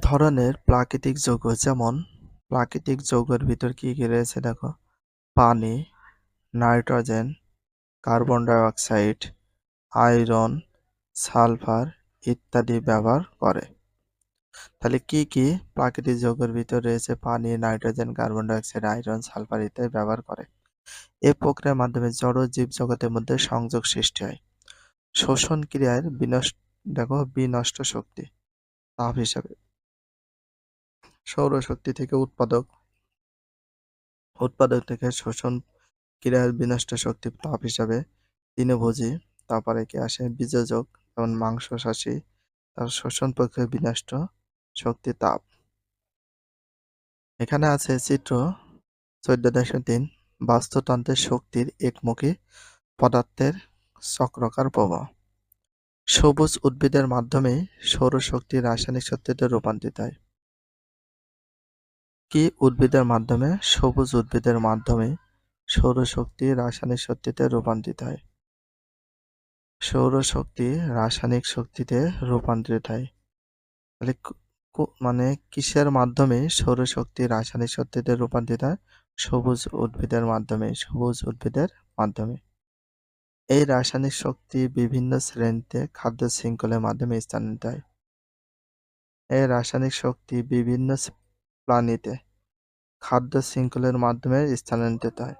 ধরনের প্রাকৃতিক যৌগ, যেমন প্রাকৃতিক যৌগের ভিতর কি কি রয়েছে দেখো? পানি, nitrogen, carbon dioxide, iron, sulphur ইত্যাদি ব্যবহার করে। তাহলে কি কি প্রাকৃতিক যৌগের ভিতর রয়েছে? পানি, nitrogen, carbon dioxide, iron, sulphur ইত্যাদি ব্যবহার করে। এ প্রক্রিয়ার মাধ্যমে জড় জীব জগতের মধ্যে সংযোগ সৃষ্টি হয়। শোষণ ক্রিয়ার বিনষ্ট, দেখো, বিনষ্ট শক্তি, তাপ হিসাবে। সৌরশক্তি থেকে উৎপাদক। উৎপাদক থেকে শোষণ ক্রিয়ার বিনষ্ট শক্তি তাপ হিসাবে তৃণভোজী তারপরে কি আসে বীজযোগ যেমন মাংসশাসী। তার শোষণ প্রক্রিয়া বিনষ্ট শক্তি তাপ। এখানে আছে চিত্র চোদ্দ দশমিক তিন। বাস্তুতন্ত্রের শক্তির একমুখী পদার্থের চক্রকার প্রবাহ। সবুজ উদ্ভিদের মাধ্যমে সৌরশক্তি রাসায়নিক শক্তিতে রূপান্তরিত হয়। কি উদ্ভিদের মাধ্যমে? সবুজ উদ্ভিদের মাধ্যমে সৌরশক্তি রাসায়নিক শক্তিতে রূপান্তরিত হয়। সৌরশক্তি রাসায়নিক শক্তিতে রূপান্তরিত হয়। তাহলে মানে কিসের মাধ্যমে সৌরশক্তি রাসায়নিক শক্তিতে রূপান্তরিত হয়? সবুজ উদ্ভিদের মাধ্যমে, সবুজ উদ্ভিদের মাধ্যমে। এই রাসায়নিক শক্তি বিভিন্ন শ্রেণীতে খাদ্য শৃঙ্খলের মাধ্যমে স্থানান্তরিত হয়। এই রাসায়নিক শক্তি বিভিন্ন প্রাণীতে। খাদ্য শৃঙ্খলের মাধ্যমে স্থানান্তরিত হয়।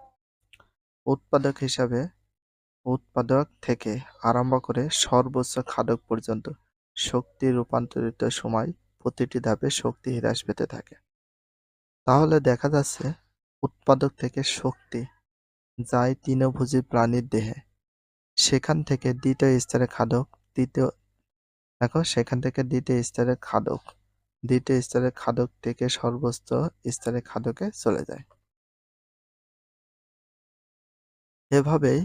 উৎপাদক হিসাবে উৎপাদক থেকে আরম্ভ করে সর্বোচ্চ খাদক পর্যন্ত শক্তি রূপান্তরিত সময় প্রতিটি ধাপে শক্তি হ্রাস পেতে থাকে। তাহলে দেখা যাচ্ছে উৎপাদক থেকে শক্তি যায় তৃণভোজী প্রাণীর দেহে। সেখান থেকে দ্বিতীয় স্তরে খাদক, তৃতীয়, দেখো, সেখান থেকে দ্বিতীয় স্তরের খাদক দ্বিতীয় স্তরের খাদক থেকে সর্বোচ্চ স্তরের খাদকে চলে যায়। এভাবেই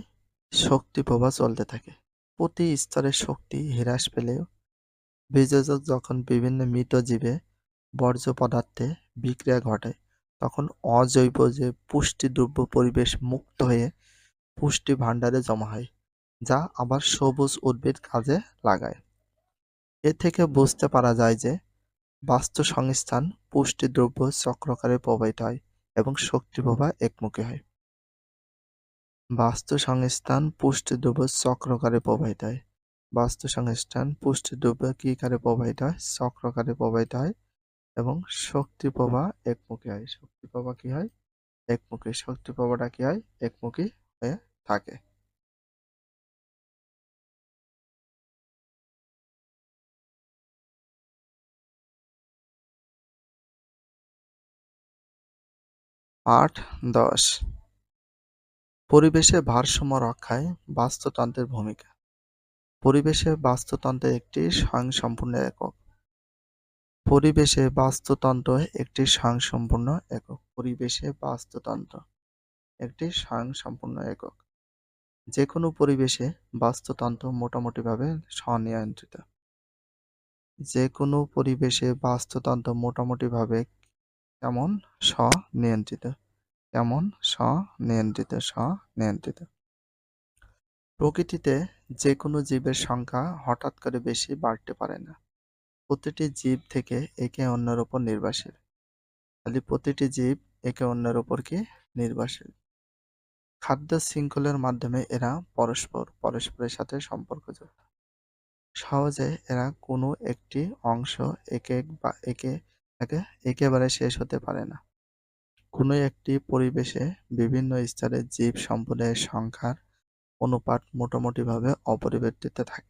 শক্তি প্রবাহ চলতে থাকে। প্রতি স্তরের শক্তি হ্রাস পেলেও বীজযোগ যখন বিভিন্ন মৃত জীবে বর্জ্য পদার্থে বিক্রিয়া ঘটে তখন অজৈব যে পুষ্টি দ্রব্য পরিবেশ মুক্ত হয়ে পুষ্টি ভাণ্ডারে জমা হয়, যা আবার সবুজ উদ্ভিদ কাজে লাগায়। এ থেকে বুঝতে পারা যায় যে বাস্তু সংস্থান পুষ্টি দ্রব্য চক্রকারে প্রবাহিত হয় এবং শক্তি প্রবাহ একমুখী হয়। বাস্তু সংস্থান পুষ্টি দ্রব্য চক্রকারে প্রবাহিত হয়। বাস্তু সংস্থান পুষ্টি দ্রব্য কি কারে প্রবাহিত হয়? চক্রকারে প্রবাহিত হয় এবং শক্তি প্রবাহ একমুখী হয়। শক্তি প্রবাহ কি হয়? একমুখী। শক্তি প্রবাহটা কি হয়? একমুখী হয়ে থাকে। আট দশ। পরিবেশে ভারসাম্য রক্ষায় বাস্তুতন্ত্রের ভূমিকা। পরিবেশে বাস্তুতন্ত্রের একটি স্বয়ংসম্পূর্ণ একক। পরিবেশে বাস্তুতন্ত্র একটি স্বয়ংসম্পূর্ণ একক। পরিবেশে বাস্তুতন্ত্র একটি স্বয়ংসম্পূর্ণ একক। যে কোনো পরিবেশে বাস্তুতন্ত্র মোটামুটিভাবে স্বনিয়ন্ত্রিত। যে কোনো পরিবেশে বাস্তুতন্ত্র মোটামুটিভাবে কেমন স্বনিয়ন্ত্রিত কেমন স্বনিয়ন্ত্রিত স্বনিয়ন্ত্রিত। প্রকৃতিতে যে কোনো জীবের সংখ্যা হঠাৎ করে বেশি বাড়তে পারে না। প্রতিটি জীব থেকে একে অন্যের উপর নির্ভরশীল। খালি প্রতিটি জীব একে অন্যের উপর কি নির্ভরশীল? খাদ্য শৃঙ্খলের মাধ্যমে এরা পরস্পর, পরস্পরের সাথে সম্পর্কযুক্ত। সহজে এরা কোনো একটি অংশ একে বা, একে একে একেবারে শেষ হতে পারে না। কোনো একটি পরিবেশে বিভিন্ন স্তরের জীব সম্প্রদায়ের সংখ্যার অনুপাত মোটামুটিভাবে অপরিবর্তিত থাকে।